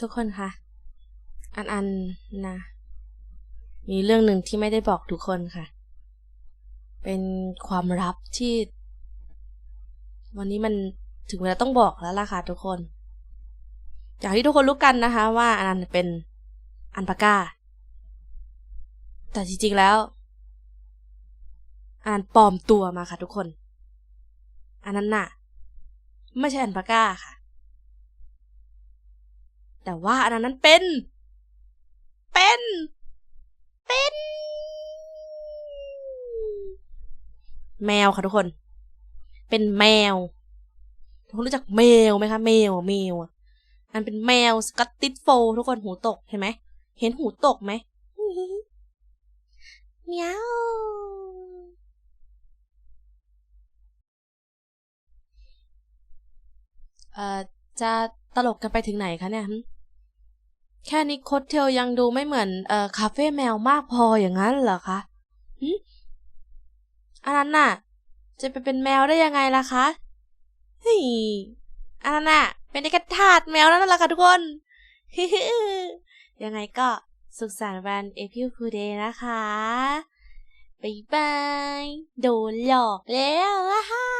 ทุกคนคะ อันอันนะ มีเรื่องหนึ่งที่ไม่ได้บอกทุกคนค่ะ เป็นความลับที่ วันนี้มันถึงเวลาต้องบอกแล้วล่ะค่ะทุกคนอยางที่ทุกคนรู้กันนะคะ ว่าอันนั้นเป็นอันปาก้า แต่จริงๆแล้วอันนั้นปลอมตัวมาค่ะทุกคน อันนั้นน่ะ ไม่ใช่อันปาก้าค่ะ แต่ว่าอันนั้นเป็น เป็น เป็น แมวค่ะทุกคน เป็นแมว ทุกคนรู้จักแมวไหมคะแมวอะแมวอะอันเป็นแมวสกัตติสโฟทุกคนหูตกเห็นไหม เห็นหูตกไหมเมียวเอ่อจะตลกกันไปถึงไหนคะเนี่ย แค่นี้โคดเทลยังดูไม่เหมือนเอ่อคาเฟ่แมวมากพออย่างนั้นเหรอคะหึอันนั้นน่ะ จะไปเป็นแมวได้ยังไงล่ะคะเฮ้ยอันนั้นน่ะ เป็นไอ้กระทาดแมวนั่นแหละค่ะทุกคนยังไงก็สุขสันต์วันเอพิลฟูเดย์นะคะ บ๊ายบาย โดนหลอกแล้วอะฮ่า